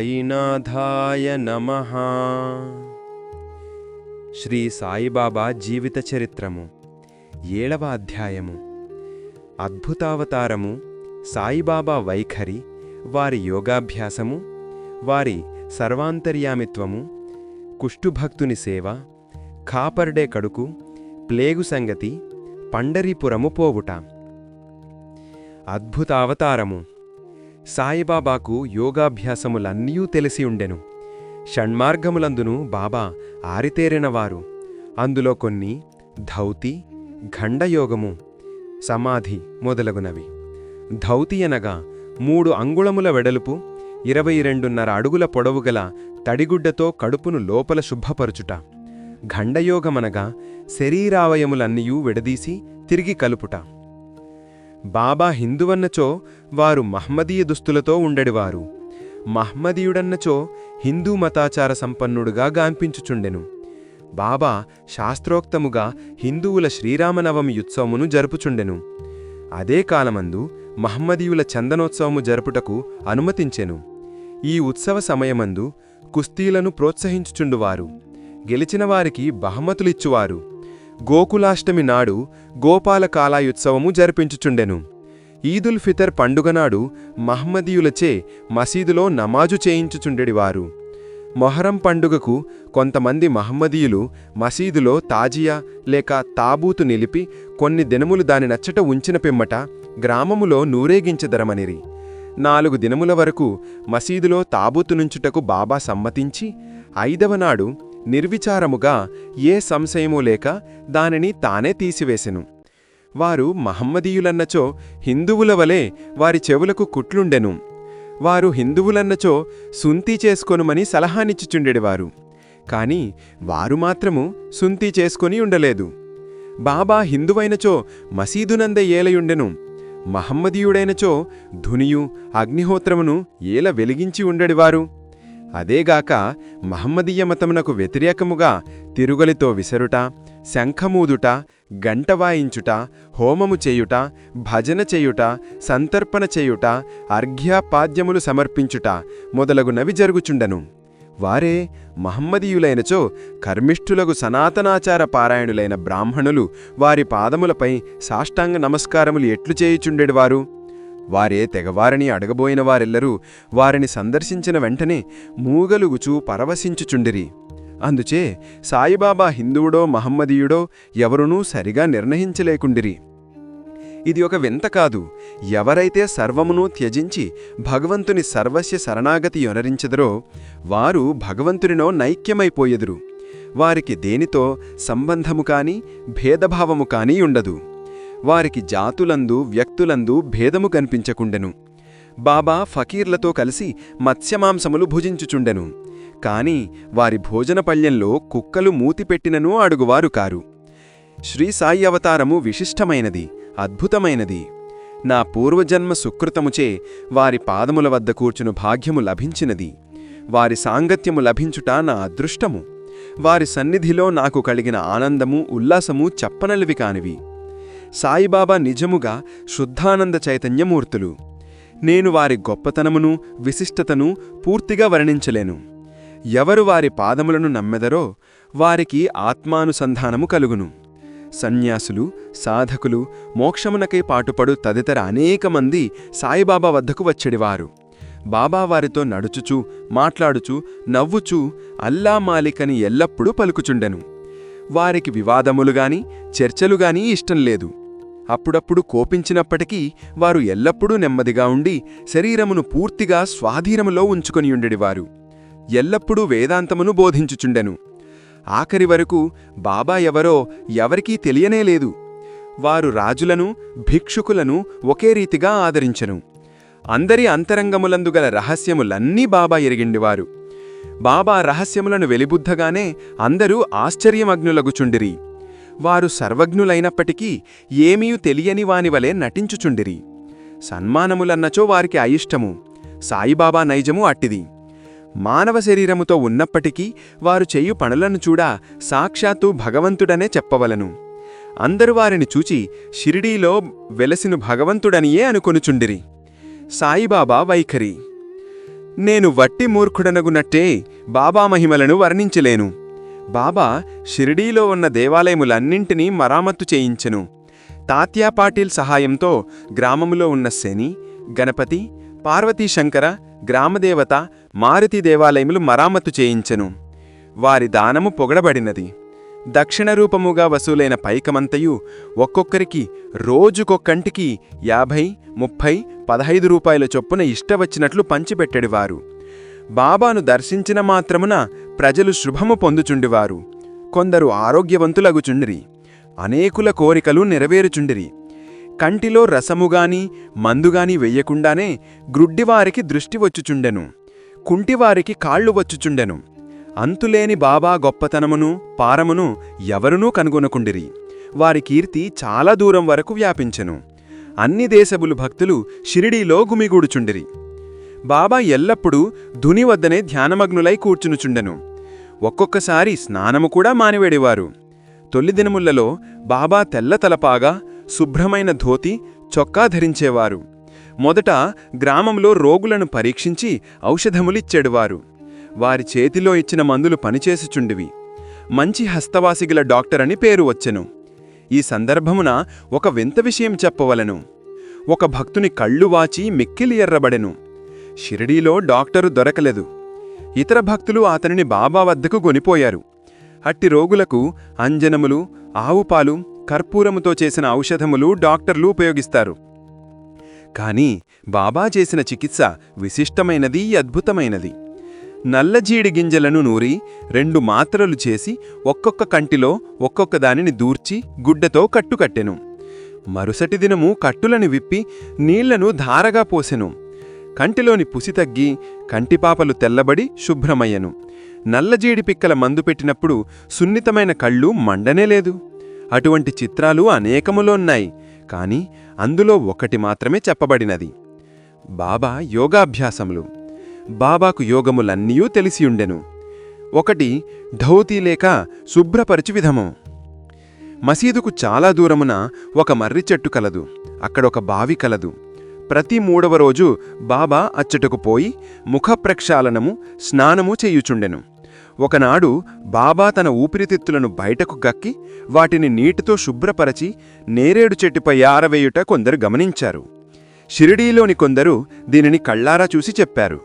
సాయినాథాయ నమ. శ్రీ సాయిబాబా జీవిత చరిత్రము ఏడవ అధ్యాయము. అద్భుతావతారము సాయిబాబా వైఖరి వారి యోగాభ్యాసము వారి సర్వాంతర్యామిత్వము కుష్టుభక్తుని సేవ కాపర్డే కడుకు ప్లేగు సంగతి పండరీపురము పోవుట. అద్భుతావతారము సాయిబాబాకు యోగాభ్యాసములన్నీ తెలిసి ఉండెను. షణ్మార్గములందును బాబా ఆరితేరినవారు. అందులో కొన్ని ధౌతి ఖండయోగము సమాధి మొదలగునవి. ధౌతి అనగా మూడు అంగుళముల వెడలుపు ఇరవై రెండున్నర అడుగుల పొడవుగల తడిగుడ్డతో కడుపును లోపల శుభ్రపరుచుట ఘండయోగమనగా శరీరావయములన్నీయూ విడదీసి తిరిగి కలుపుట. బాబా హిందువన్నచో వారు మహ్మదీయ దుస్తులతో ఉండడివారు మహ్మదీయుడన్నచో హిందూ మతాచార సంపన్నుడుగా గాంపించుచుండెను. బాబా శాస్త్రోక్తముగా హిందువుల శ్రీరామనవమి యుత్సవమును జరుపుచుండెను. అదే కాలమందు మహమ్మదీయుల చందనోత్సవము జరుపుటకు అనుమతించెను. ఈ ఉత్సవ సమయమందు కుస్తీలను ప్రోత్సహించుచుండువారు. గెలిచిన వారికి బహుమతులిచ్చువారు. గోకులాష్టమి నాడు గోపాల కాలాయుత్సవము జరిపించుచుండెను. ఈదుల్ ఫితర్ పండుగనాడు మహమ్మదీయులచే మసీదులో నమాజు చేయించుచుండెడివారు. మొహరం పండుగకు కొంతమంది మహమ్మదీయులు మసీదులో తాజియా లేక తాబూతు నిలిపి కొన్ని దినములు దాని నచ్చట ఉంచిన పిమ్మట గ్రామములో నూరేగించదరమనిరి. నాలుగు దినముల వరకు మసీదులో తాబూతు నుంచుటకు బాబా సమ్మతించి ఐదవ నాడు నిర్విచారముగా ఏ సంశయమూ లేక దానిని తానే తీసివేసెను. వారు మహమ్మదీయులన్నచో హిందువుల వలె వారి చెవులకు కుట్లుండెను. వారు హిందువులన్నచో సుంతి చేసుకొనుమని సలహానిచ్చుచుండెడివారు. కాని వారు మాత్రము సుంతి చేసుకొని ఉండలేదు. బాబా హిందువైనచో మసీదునందే ఏలయుండెను. మహమ్మదీయుడైనచో ధునియు అగ్నిహోత్రమును ఏల వెలిగించి ఉండడివారు. అదేగాక మహమ్మదీయ మతమునకు వ్యతిరేకముగా తిరుగలితో విసరుట శంఖమూదుట గంట వాయించుట హోమము చేయుట భజన చేయుట సంతర్పణ చేయుట అర్ఘ్యాపాద్యములు సమర్పించుట మొదలగునవి జరుగుచుండను. వారే మహమ్మదీయులైనచో కర్మిష్ఠులకు సనాతనాచార పారాయణులైన బ్రాహ్మణులు వారి పాదములపై సాష్టాంగ నమస్కారములు ఎట్లు చేయుచుండెడివారు? వారే తెగవారని అడగబోయిన వారెల్లరూ వారిని సందర్శించిన వెంటనే మూగలుగుచూ పరవశించుచుండిరి. అందుచే సాయిబాబా హిందువుడో మహమ్మదీయుడో ఎవరునూ సరిగా నిర్ణయించలేకుండిరి. ఇది ఒక వింత కాదు. ఎవరైతే సర్వమును త్యజించి భగవంతుని సర్వస్య శరణాగతి యొనరించెదరో వారు భగవంతునినో నైక్యమైపోయెదురు. వారికి దేనితో సంబంధము కాని భేదభావము కానీ ఉండదు వారికి జాతులందు వ్యక్తులందు భేదము కనిపించకుండెను. బాబా ఫకీర్లతో కలిసి మత్స్యమాంసములు భుజించుచుండెను. కాని వారి భోజన పళ్ళ్యంలో కుక్కలు మూతిపెట్టిననూ అడుగువారు కారు. శ్రీ సాయి అవతారము విశిష్టమైనది అద్భుతమైనది. నా పూర్వజన్మ సుకృతముచే వారి పాదముల వద్ద కూర్చును భాగ్యము లభించినది. వారి సాంగత్యము లభించుట నా అదృష్టము. వారి సన్నిధిలో నాకు కలిగిన ఆనందము ఉల్లాసము చెప్పనలివి కానివి. సాయిబాబా నిజముగా శుద్ధానంద చైతన్యమూర్తులు. నేను వారి గొప్పతనమును విశిష్టతను పూర్తిగా వర్ణించలేను. ఎవరు వారి పాదములను నమ్మెదరో వారికి ఆత్మానుసంధానము కలుగును. సన్యాసులు సాధకులు మోక్షమునకై పాటుపడు తదితర అనేక మంది సాయిబాబా వద్దకు వచ్చెడివారు. బాబా వారితో నడుచుచూ మాట్లాడుచూ నవ్వుచూ అల్లా మాలికని ఎల్లప్పుడూ పలుకుచుండెను. వారికి వివాదములుగాని చర్చలుగాని ఇష్టం లేదు. అప్పుడప్పుడు కోపించినప్పటికీ వారు ఎల్లప్పుడూ నెమ్మదిగా ఉండి శరీరమును పూర్తిగా స్వాధీనములో ఉంచుకొనియుండెడివారు ఎల్లప్పుడూ వేదాంతమును బోధించుచుండెను. ఆఖరి వరకు బాబా ఎవరో ఎవరికీ తెలియనేలేదు వారు రాజులను భిక్షుకులను ఒకే రీతిగా ఆదరించెను. అందరి అంతరంగములందుగల రహస్యములన్నీ బాబా ఎరిగిండివారు. బాబా రహస్యములను వెలిబుద్ధగానే అందరూ ఆశ్చర్యమగ్నులగుచుండిరి. వారు సర్వజ్ఞులైనప్పటికీ ఏమీ తెలియని వానివలే నటించుచుండిరి. సన్మానములన్నచో వారికి అయిష్టము సాయిబాబా నైజము అట్టిది. మానవ శరీరముతో ఉన్నప్పటికీ వారు చేయు పనులను చూడా సాక్షాత్తు భగవంతుడనే చెప్పవలను. అందరు వారిని చూచి షిరిడీలో వెలసిను భగవంతుడనియే అనుకొనుచుండిరి. సాయిబాబా వైఖరి. నేను వట్టి మూర్ఖుడనగునట్టే బాబా మహిమలను వర్ణించలేను. బాబా షిరిడీలో ఉన్న దేవాలయములన్నింటినీ మరామత్తు చేయించెను. తాత్యా పాటిల్ సహాయంతో గ్రామములో ఉన్న శని గణపతి పార్వతీ శంకర గ్రామదేవత మారుతి దేవాలయములు మరామత్తు చేయించెను. వారి దానము పొగడబడినది. దక్షిణ రూపముగా వసూలైన పైకమంతయు ఒక్కొక్కరికి రోజుకొక్కంటికి యాభై ముప్పై పదహైదు రూపాయల చొప్పున ఇష్టవచ్చినట్లు పంచిపెట్టెడివారు. బాబాను దర్శించిన మాత్రమున ప్రజలు శుభము పొందుచుండివారు. కొందరు ఆరోగ్యవంతులగుచుండిరి. అనేకుల కోరికలు నెరవేరుచుండిరి. కంటిలో రసముగాని మందుగాని వెయ్యకుండానే గ్రుడ్డివారికి దృష్టి వచ్చుచుండెను. కుంటివారికి కాళ్ళు వచ్చుచుండెను. అంతులేని బాబా గొప్పతనమును పారమును ఎవరునూ కనుగొనకుండిరి. వారి కీర్తి చాలా దూరం వరకు వ్యాపించెను. అన్ని దేశబులు భక్తులు షిరిడీలో గుమిగూడుచుండిరి. బాబా ఎల్లప్పుడూ ధుని వద్దనే ధ్యానమగ్నులై కూర్చునుచుండెను. ఒక్కొక్కసారి స్నానము కూడా మానివేడేవారు. తొలి దినములలో బాబా తెల్ల తలపాగా శుభ్రమైన ధోతి చొక్కా ధరించేవారు. మొదట గ్రామంలో రోగులను పరీక్షించి ఔషధములిచ్చేడువారు. వారి చేతిలో ఇచ్చిన మందులు పనిచేసుచుండివి. మంచి హస్తవాసిగల డాక్టర్ అని పేరు వచ్చెను. ఈ సందర్భమున ఒక వింత విషయం చెప్పవలను. ఒక భక్తుని కళ్ళు వాచి మిక్కిలి ఎర్రబడెను. షిరిడీలో డాక్టరు దొరకలేదు. ఇతర భక్తులు అతనిని బాబా వద్దకు గొనిపోయారు అట్టి రోగులకు అంజనములు ఆవుపాలు కర్పూరముతో చేసిన ఔషధములు డాక్టర్లు ఉపయోగిస్తారు. కాని బాబా చేసిన చికిత్స విశిష్టమైనది అద్భుతమైనది. నల్లజీడి గింజలను నూరి రెండు మాత్రలు చేసి ఒక్కొక్క కంటిలో ఒక్కొక్క దానిని దూర్చి గుడ్డతో కట్టుకట్టెను. మరుసటి దినము కట్టులను విప్పి నీళ్ళను ధారగా పోసెను. కంటిలోని పుసి తగ్గి కంటిపాపలు తెల్లబడి శుభ్రమయ్యను. నల్లజీడి పిక్కల మందు పెట్టినప్పుడు సున్నితమైన కళ్ళు మండనే లేదు. అటువంటి చిత్రాలు అనేకములోన్నాయి కాని అందులో ఒకటి మాత్రమే చెప్పబడినది. బాబా యోగాభ్యాసములు. బాబాకు యోగములన్నీయూ తెలిసియుండెను. ఒకటి ధౌతీ లేక శుభ్రపరచు విధము. మసీదుకు చాలా దూరమున ఒక మర్రి చెట్టు కలదు. అక్కడొక బావి కలదు. ప్రతి మూడవ రోజు బాబా అచ్చటకు పోయి ముఖ ప్రక్షాళనము స్నానము చేయుచుండెను. ఒకనాడు బాబా తన ఊపిరితిత్తులను బయటకు గక్కి వాటిని నీటితో శుభ్రపరచి నేరేడు చెట్టుపై ఆరవేయుట కొందరు గమనించారు. షిరిడీలోని కొందరు దీనిని కళ్ళారా చూసి చెప్పారు.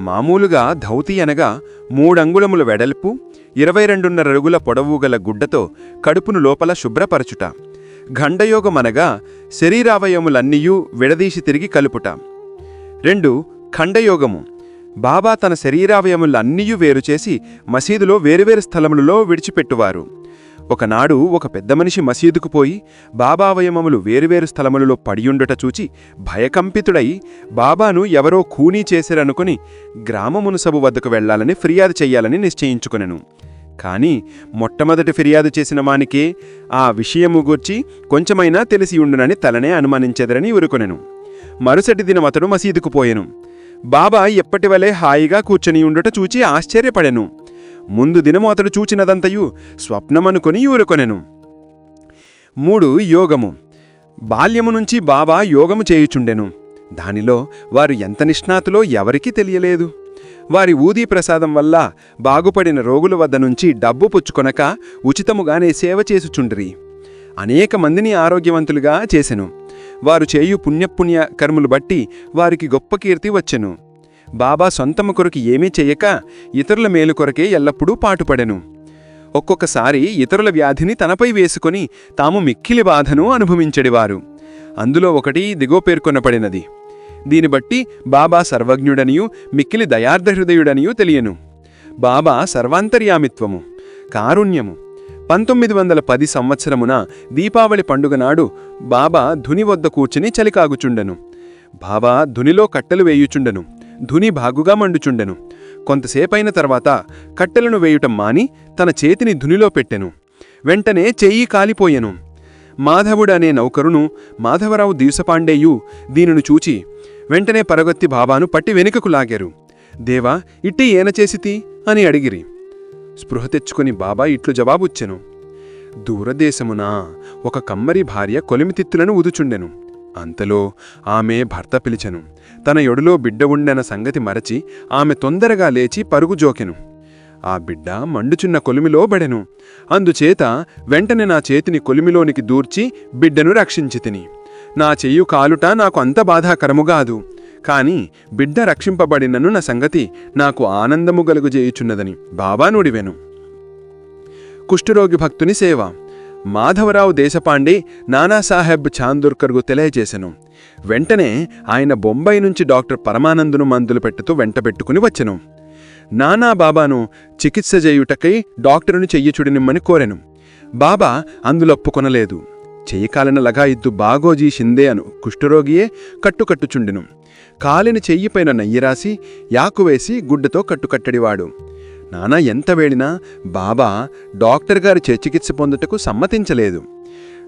మామూలుగా ధౌతి అనగా మూడంగుళముల వెడల్పు ఇరవై రెండున్నర అడుగుల పొడవు గల గుడ్డతో కడుపును లోపల శుభ్రపరచుట. గండయోగమనగా శరీరావయములన్నీయూ విడదీసి తిరిగి కలుపుట. రెండు ఖండయోగము. బాబా తన శరీరావయములన్నీయూ వేరుచేసి మసీదులో వేరువేరు స్థలములలో విడిచిపెట్టువారు. ఒకనాడు ఒక పెద్ద మనిషి మసీదుకు పోయి బాబావయమములు వేరువేరు స్థలములలో పడియుండుట చూచి భయకంపితుడై బాబాను ఎవరో ఖూనీ చేశారనుకుని గ్రామమునుసబు వద్దకు వెళ్ళాలని ఫిర్యాదు చెయ్యాలని నిశ్చయించుకునెను. కానీ మొట్టమొదటి ఫిర్యాదు చేసిన మానికే ఆ విషయము గూర్చి కొంచెమైనా తెలిసి ఉండునని తలనే అనుమానించెదరని ఉరుకొనెను మరుసటి దినం అతడు మసీదుకు పోయెను. బాబా ఎప్పటివలే హాయిగా కూర్చొని ఉండుట చూచి ఆశ్చర్యపడెను. ముందు దినము అతడు చూచినదంతయు స్వప్నమనుకొని ఊరుకొనెను. మూడు యోగము. బాల్యము నుంచి బాబా యోగము చేయుచుండెను. దానిలో వారు ఎంత నిష్ణాతులో ఎవరికీ తెలియలేదు. వారి ఊదీ ప్రసాదం వల్ల బాగుపడిన రోగుల వద్ద నుంచి డబ్బు పుచ్చుకొనక ఉచితముగానే సేవ చేసుచుండ్రి. అనేక మందిని ఆరోగ్యవంతులుగా చేసెను. వారు చేయు పుణ్యపుణ్య కర్ములు బట్టి వారికి గొప్ప కీర్తి వచ్చెను. బాబా సొంతము కొరకు ఏమీ చెయ్యక ఇతరుల మేలు కొరకే ఎల్లప్పుడూ పాటుపడెను. ఒక్కొక్కసారి ఇతరుల వ్యాధిని తనపై వేసుకొని తాము మిక్కిలి బాధను అనుభవించడివారు. అందులో ఒకటి దిగో పేర్కొనపడినది దీని బట్టి బాబా సర్వజ్ఞుడనియు మిక్కిలి దయార్ధహృదయుడనియూ తెలియను. బాబా సర్వాంతర్యామిత్వము కారుణ్యము. పంతొమ్మిది వందల పది సంవత్సరమున దీపావళి పండుగ నాడు బాబా ధుని వద్ద కూర్చుని చలికాగుచుండెను. బాబా ధునిలో కట్టెలు వేయుచుండెను ధుని బాగుగా మండుచుండెను. కొంతసేపైన తర్వాత కట్టెలను వేయుటం మాని తన చేతిని ధునిలో పెట్టెను. వెంటనే చెయ్యి కాలిపోయెను. మాధవుడనే నౌకరును మాధవరావు దీసపాండేయు దీనిని చూచి వెంటనే పరగొత్తి బాబాను పట్టి వెనుకకు లాగారు. దేవా ఇట్టి ఏన చేసితి? అని అడిగిరి. స్పృహ తెచ్చుకుని బాబా ఇట్లు జవాబుచ్చెను. దూరదేశమున ఒక కమ్మరి భార్య కొలిమితిత్తులను ఉదుచుండెను అంతలో ఆమె భర్త పిలిచెను. తన యొడిలో బిడ్డ ఉండెన సంగతి మరచి ఆమె తొందరగా లేచి పరుగు జోకెను. ఆ బిడ్డ మండుచున్న కొలిమిలో బడెను. అందుచేత వెంటనే నా చేతిని కొలిమిలోనికి దూర్చి బిడ్డను రక్షించితిని. నా చెయ్యు కాలుట నాకు అంత బాధాకరముగాదు కాని బిడ్డ రక్షింపబడినను నా సంగతి నాకు ఆనందము గలుగుజేయుచున్నదని బాబా నుడివెను. కుష్ఠరోగి భక్తుని సేవ. మాధవరావు దేశపాండే నానాసాహెబ్ చాందూర్కర్కు తెలియజేశను వెంటనే ఆయన బొంబాయి నుంచి డాక్టర్ పరమానందును మందులు పెట్టుతూ వెంటబెట్టుకుని వచ్చెను. నానా బాబాను చికిత్స చేయుటకై డాక్టరును చెయ్యిచుడినిమ్మని కోరెను. బాబా అందులొప్పుకొనలేదు. చెయ్యికాలిన లగాయిద్దు బాగోజీ షిందే అను కుష్ఠరోగియే కట్టుకట్టుచుండెను. కాలిన చెయ్యిపైన నయ్యిరాసి యాకువేసి గుడ్డతో కట్టుకట్టడివాడు. నానా ఎంత వేడినా బాబా డాక్టర్ గారి చికిత్స పొందుటకు సమ్మతించలేదు.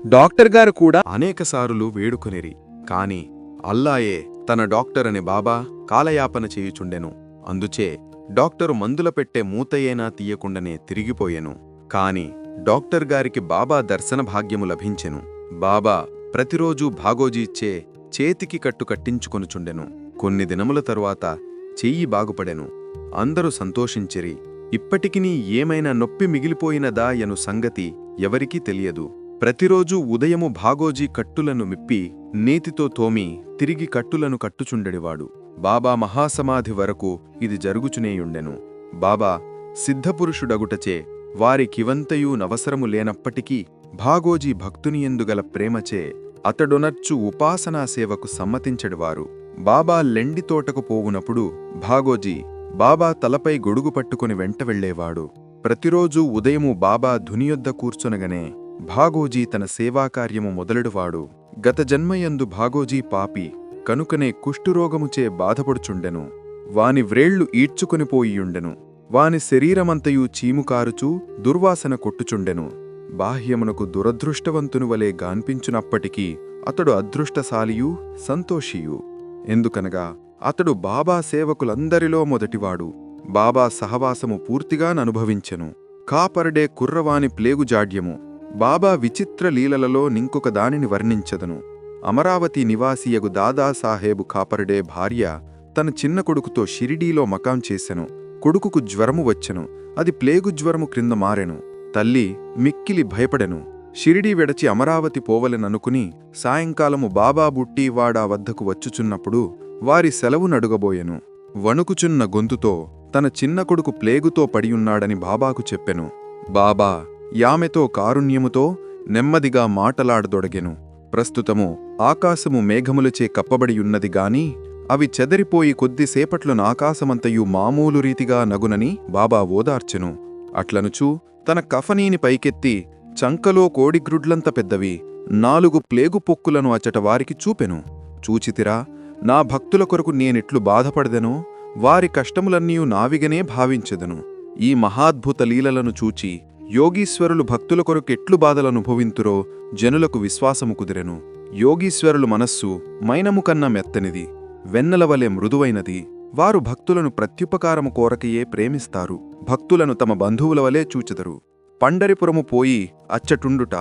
డాక్టర్ గారు కూడా అనేకసారులు వేడుకొనిరి. కాని అల్లాయే తన డాక్టర్ అని బాబా కాలయాపన చేయుచుండెను. అందుచే డాక్టరు మందుల పెట్టే మూతయేనా తీయకుండానే తిరిగిపోయెను. కాని డాక్టర్ గారికి బాబా దర్శన భాగ్యము లభించెను. బాబా ప్రతిరోజూ భాగోజీచ్చే చేతికి కట్టు కట్టించుకొనుచుండెను. కొన్ని దినముల తరువాత చెయ్యి బాగుపడెను. అందరూ సంతోషించిరి. ఇప్పటికినీ ఏమైనా నొప్పి మిగిలిపోయినదా యను సంగతి ఎవరికీ తెలియదు. ప్రతిరోజూ ఉదయము భాగోజీ కట్టులను మిప్పి నేతితో తోమి తిరిగి కట్టులను కట్టుచుండెడివాడు. బాబా మహాసమాధి వరకు ఇది జరుగుచునేయుండెను. బాబా సిద్ధపురుషుడగుటచే వారికివంతయూ నవసరము లేనప్పటికీ భాగోజీ భక్తునియందుగల ప్రేమచే అతడొనర్చు ఉపాసనా సేవకు సమ్మతించడువారు. బాబా లెండి తోటకు పోవునప్పుడు భాగోజీ బాబా తలపై గొడుగు పట్టుకుని వెంట వెళ్ళేవాడు ప్రతిరోజూ ఉదయము బాబా ధునియొద్ద కూర్చునగనే భాగోజీ తన సేవాకార్యము మొదలెడువాడు. గత జన్మయందు భాగోజీ పాపి కనుకనే కుష్ఠురోగముచే బాధపడుచుండెను. వాని వ్రేళ్ళు ఈడ్చుకొనిపోయియుండెను వాని శరీరమంతయు చీముకారుచూ దుర్వాసన కొట్టుచుండెను. బాహ్యమునకు దురదృష్టవంతుని వలె గాన్పించునప్పటికీ అతడు అదృష్టశాలియు సంతోషియు. ఎందుకనగా అతడు బాబా సేవకులందరిలో మొదటివాడు. బాబా సహవాసము పూర్తిగా ననుభవించెను కాపరడే కుర్రవాని ప్లేగుజాడ్యము. బాబా విచిత్ర లీలలలో నింకొక దానిని వర్ణించదను. అమరావతి నివాసియగు దాదాసాహేబు కాపరడే భార్య తన చిన్న కొడుకుతో షిరిడీలో మకాం చేసెను. కొడుకుకు జ్వరము వచ్చెను. అది ప్లేగు జ్వరము క్రింద మారెను. తల్లి మిక్కిలి భయపడెను. షిరిడీ విడచి అమరావతి పోవలెననుకుని సాయంకాలము బాబా బుట్టీవాడా వద్దకు వచ్చుచున్నప్పుడు వారి సెలవు నడుగబోయెను. వణుకుచున్న గొంతుతో తన చిన్న కొడుకు ప్లేగుతో పడియున్నాడని బాబాకు చెప్పెను. బాబా యామెతో కారుణ్యముతో నెమ్మదిగా మాటలాడదొడగెను. ప్రస్తుతము ఆకాశము మేఘములచే కప్పబడియున్నది గాని అవి చెదరిపోయి కొద్దిసేపట్లో ఆకాశమంతయు మామూలు రీతిగా నగునని బాబా ఓదార్చెను. అట్లనుచూ తన కఫనీని పైకెత్తి చంకలో కోడిగ్రుడ్లంత పెద్దవి నాలుగు ప్లేగు పొక్కులను అచ్చట వారికి చూపెను. చూచితిరా నా భక్తుల కొరకు నేనిట్లు బాధపడదెనో వారి కష్టములన్నీయు నావిగనే భావించెదను. ఈ మహాద్భుత లీలలను చూచి యోగీశ్వరులు భక్తుల కొరకెట్లు బాధలనుభవింతురో జనులకు విశ్వాసము కుదిరెను. యోగీశ్వరులు మనస్సు మైనము కన్నా మెత్తనిది వెన్నెలవలె మృదువైనది. వారు భక్తులను ప్రత్యుపకారము కోరకయే ప్రేమిస్తారు. భక్తులను తమ బంధువుల వలె చూచెదరు. పండరిపురము పోయి అచ్చటుండుట.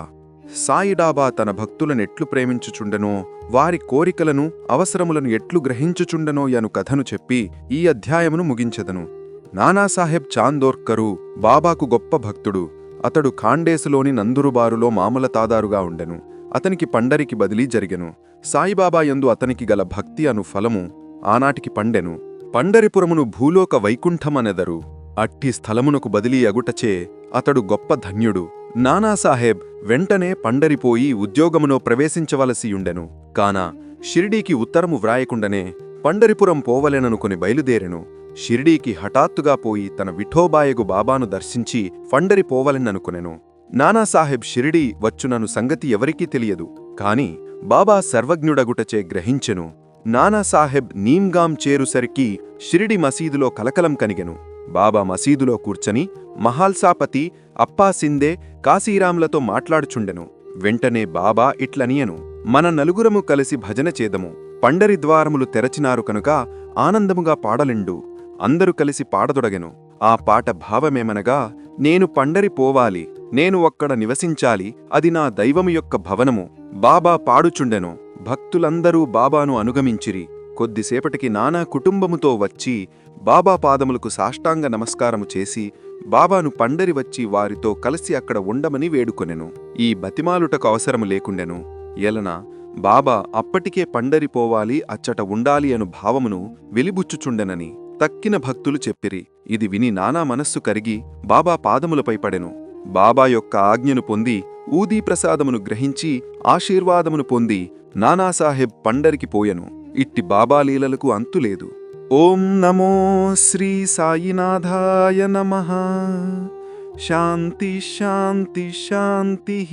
సాయిడాబా తన భక్తులనెట్లు ప్రేమించుచుండెనో వారి కోరికలను అవసరములను ఎట్లు గ్రహించుచుండెనో యను కథను చెప్పి ఈ అధ్యాయమును ముగించెదను. నానాసాహెబ్ చాందోర్కరు బాబాకు గొప్ప భక్తుడు. అతడు ఖాండేసులోని నందురుబారులో మామలతాదారుగా ఉండెను. అతనికి పండరికి బదిలీ జరిగెను. సాయిబాబా యందు అతనికి గల భక్తి అను ఫలము ఆనాటికి పండెను. పండరిపురమును భూలోక వైకుంఠమనెదరు. అట్టి స్థలమునకు బదిలీ అగుటచే అతడు గొప్ప ధన్యుడు. నానాసాహెబ్ వెంటనే పండరిపోయి ఉద్యోగమునో ప్రవేశించవలసియుండెను. కాన షిరిడీకి ఉత్తరము వ్రాయకుండనే పండరిపురం పోవలెననుకొని బయలుదేరెను. షిరిడీకి హఠాత్తుగా పోయి తన విఠోబాయగు బాబాను దర్శించి పండరి పోవలెననుకొనెను. నానాసాహెబ్ షిరిడీ వచ్చునను సంగతి ఎవరికీ తెలియదు. కాని బాబా సర్వజ్ఞుడగుటచే గ్రహించెను. నానాసాహెబ్ నీమ్గాం చేరుసరికి షిరిడి మసీదులో కలకలం కనిగెను. బాబా మసీదులో కూర్చని మహాల్సాపతి అప్పా సిందే కాశీరాంలతో మాట్లాడుచుండెను. వెంటనే బాబా ఇట్లనియను. మన నలుగురము కలిసి భజన చేదము. పండరి ద్వారములు తెరచినారు కనుక ఆనందముగా పాడలిండు. అందరూ కలిసి పాడదొడగెను. ఆ పాట భావమేమనగా నేను పండరి పోవాలి నేను ఒక్కడ నివసించాలి అది నా దైవము యొక్క భవనము. బాబా పాడుచుండెను. భక్తులందరూ బాబాను అనుగమించిరి. కొద్దిసేపటికి నానా కుటుంబముతో వచ్చి బాబా పాదములకు సాష్టాంగ నమస్కారము చేసి బాబాను పండరి వచ్చి వారితో కలిసి అక్కడ ఉండమని వేడుకొనెను. ఈ బతిమాలుటకు అవసరము లేకుండెను. ఎలన బాబా అప్పటికే పండరిపోవాలి అచ్చట ఉండాలి అను భావమును వెలిబుచ్చుచుండెనని తక్కిన భక్తులు చెప్పిరి. ఇది విని నానా మనస్సు కరిగి బాబా పాదములపై పడెను. బాబా యొక్క ఆజ్ఞను పొంది ఊదీ ప్రసాదమును గ్రహించి ఆశీర్వాదమును పొంది నానాసాహెబ్ పండరికి పోయెను. ఇట్టి బాబా లీలలకు అంతులేదు ఓం నమో శ్రీ సాయినాథాయ నమ. శాంతి శాంతి శాంతి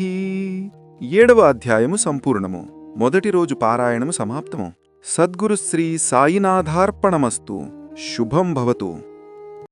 ఏడవ అధ్యాయము సంపూర్ణము. మొదటి రోజు పారాయణము సమాప్తము. సద్గురు శ్రీ సాయినాథార్పణమస్తు. శుభం భవతు.